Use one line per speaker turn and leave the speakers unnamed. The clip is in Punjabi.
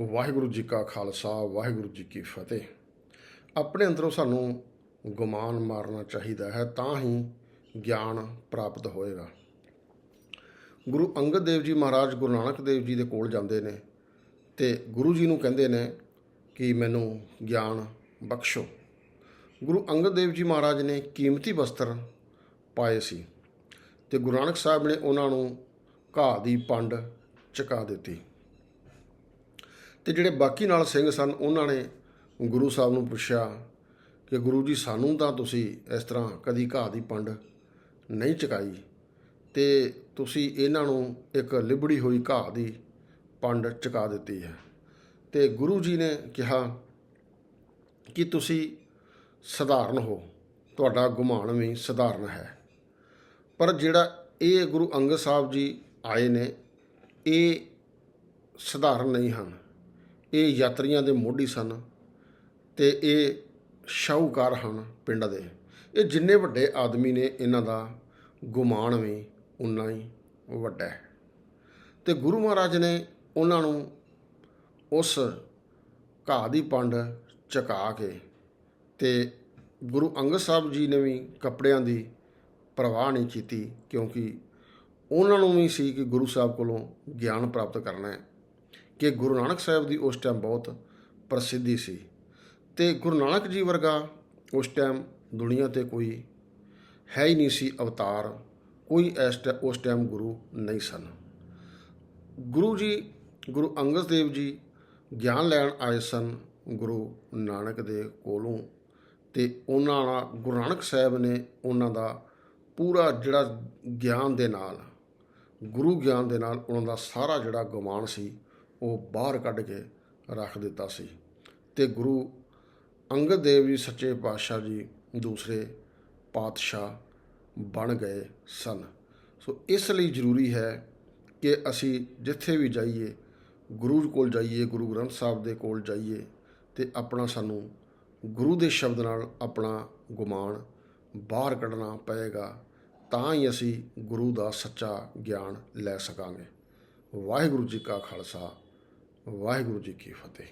ਵਾਹਿਗੁਰੂ ਜੀ ਕਾ ਖਾਲਸਾ, ਵਾਹਿਗੁਰੂ ਜੀ ਕੀ ਫਤਿਹ। ਆਪਣੇ ਅੰਦਰੋਂ ਸਾਨੂੰ ਗੁਮਾਨ ਮਾਰਨਾ ਚਾਹੀਦਾ ਹੈ, ਤਾਂ ਹੀ ਗਿਆਨ ਪ੍ਰਾਪਤ ਹੋਏਗਾ। ਗੁਰੂ ਅੰਗਦ ਦੇਵ ਜੀ ਮਹਾਰਾਜ ਗੁਰੂ ਨਾਨਕ ਦੇਵ ਜੀ ਦੇ ਕੋਲ ਜਾਂਦੇ ਨੇ ਤੇ ਗੁਰੂ ਜੀ ਨੂੰ ਕਹਿੰਦੇ ਨੇ ਕਿ ਮੈਨੂੰ ਗਿਆਨ ਬਖਸ਼ੋ। ਗੁਰੂ ਅੰਗਦ ਦੇਵ ਜੀ ਮਹਾਰਾਜ ਨੇ ਕੀਮਤੀ ਵਸਤਰ ਪਾਏ ਸੀ ਤੇ ਗੁਰੂ ਨਾਨਕ ਸਾਹਿਬ ਨੇ ਉਹਨਾਂ ਨੂੰ ਘਾਹ ਦੀ ਪੰਡ ਚੁਕਾ ਦਿੱਤੀ। ਤੇ ਜਿਹੜੇ ਬਾਕੀ ਨਾਲ ਸਿੰਘ ਸਨ, ਉਹਨਾਂ ਨੇ ਗੁਰੂ ਸਾਹਿਬ ਨੂੰ ਪੁੱਛਿਆ ਕਿ ਗੁਰੂ ਜੀ, ਸਾਨੂੰ ਤਾਂ ਤੁਸੀਂ ਇਸ ਤਰ੍ਹਾਂ ਕਦੀ ਘਾਹ ਦੀ ਪੰਡ ਨਹੀਂ ਚੁਕਾਈ ਤੇ ਤੁਸੀਂ ਇਹਨਾਂ ਨੂੰ ਇੱਕ ਲਿਬੜੀ ਹੋਈ ਘਾਹ ਦੀ ਪੰਡ ਚੁਕਾ ਦਿੱਤੀ ਹੈ। ਤੇ ਗੁਰੂ ਜੀ ਨੇ ਕਿਹਾ ਕਿ ਤੁਸੀਂ ਸਧਾਰਨ ਹੋ, ਤੁਹਾਡਾ ਗੁਮਾਨ ਵੀ ਸਧਾਰਨ ਹੈ। ਪਰ ਜਿਹੜਾ ਇਹ ਗੁਰੂ ਅੰਗਦ ਸਾਹਿਬ ਜੀ ਆਏ ਨੇ, ਇਹ ਸਧਾਰਨ ਨਹੀਂ ਹਨ। ਇਹ ਯਾਤਰੀਆਂ ਦੇ ਮੋਢੀ ਸਨ ਤੇ ਇਹ ਸ਼ਾਹੂਕਾਰ ਹਨ ਪਿੰਡ ਦੇ। ਇਹ ਜਿੰਨੇ ਵੱਡੇ ਆਦਮੀ ਨੇ, ਇਹਨਾਂ ਦਾ ਗੁਮਾਨ ਵੀ ਉਨਾ ਹੀ ਵੱਡਾ ਹੈ। ਤੇ ਗੁਰੂ ਮਹਾਰਾਜ ਨੇ ਉਹਨਾਂ ਨੂੰ ਉਸ ਘਾਹ ਦੀ ਪੰਡ ਚਕਾ ਕੇ ਤੇ ਗੁਰੂ ਅੰਗਦ ਸਾਹਿਬ ਜੀ ਨੇ ਵੀ ਕੱਪੜਿਆਂ ਦੀ ਪਰਵਾਹ ਨਹੀਂ ਕੀਤੀ ਕਿਉਂਕਿ ਉਹਨਾਂ ਨੂੰ ਵੀ ਸੀ ਕਿ ਗੁਰੂ ਸਾਹਿਬ ਕੋਲੋਂ ਗਿਆਨ ਪ੍ਰਾਪਤ ਕਰਨਾ ਹੈ। ਕਿ ਗੁਰੂ ਨਾਨਕ ਸਾਹਿਬ ਦੀ ਉਸ ਟਾਈਮ ਬਹੁਤ ਪ੍ਰਸਿੱਧੀ ਸੀ ਤੇ ਗੁਰੂ ਨਾਨਕ ਜੀ ਵਰਗਾ ਉਸ ਟਾਈਮ ਦੁਨੀਆ ਤੇ ਕੋਈ ਹੈ ਹੀ ਨਹੀਂ ਸੀ ਅਵਤਾਰ, ਕੋਈ ਇਸ ਟੈ- ਉਸ ਟਾਈਮ ਗੁਰੂ ਨਹੀਂ ਸਨ। ਗੁਰੂ ਜੀ, ਗੁਰੂ ਅੰਗਦ ਦੇਵ ਜੀ ਗਿਆਨ ਲੈਣ ਆਏ ਸਨ ਗੁਰੂ ਨਾਨਕ ਦੇ ਕੋਲੋਂ ਤੇ ਉਹਨਾਂ ਨਾਲ ਗੁਰੂ ਨਾਨਕ ਸਾਹਿਬ ਨੇ ਉਹਨਾਂ ਦਾ ਪੂਰਾ ਜਿਹੜਾ ਗਿਆਨ ਦੇ ਨਾਲ, ਗੁਰੂ ਗਿਆਨ ਦੇ ਨਾਲ ਉਹਨਾਂ ਦਾ ਸਾਰਾ ਜਿਹੜਾ ਗੁਮਾਨ ਸੀ ਉਹ ਬਾਹਰ ਕੱਢ ਕੇ ਰੱਖ ਦਿੱਤਾ ਸੀ। ਤੇ ਗੁਰੂ ਅੰਗਦ ਦੇਵ ਜੀ ਸੱਚੇ ਪਾਤਸ਼ਾਹ ਜੀ ਦੂਸਰੇ ਪਾਤਸ਼ਾਹ ਬਣ ਗਏ ਸਨ। ਸੋ ਇਸ ਲਈ ਜ਼ਰੂਰੀ ਹੈ ਕਿ ਅਸੀਂ ਜਿੱਥੇ ਵੀ ਜਾਈਏ, ਗੁਰੂ ਕੋਲ ਜਾਈਏ, ਗੁਰੂ ਗ੍ਰੰਥ ਸਾਹਿਬ ਦੇ ਕੋਲ ਜਾਈਏ ਤੇ ਆਪਣਾ ਸਾਨੂੰ ਗੁਰੂ ਦੇ ਸ਼ਬਦ ਨਾਲ ਆਪਣਾ ਗੁਮਾਨ ਬਾਹਰ ਕੱਢਣਾ ਪਏਗਾ, ਤਾਂ ਹੀ ਅਸੀਂ ਗੁਰੂ ਦਾ ਸੱਚਾ ਗਿਆਨ ਲੈ ਸਕਾਂਗੇ। ਵਾਹਿਗੁਰੂ ਜੀ ਕਾ ਖਾਲਸਾ। ਵਾਹਿਗੁਰੂ ਜੀ ਕੀ ਫਤਿਹ।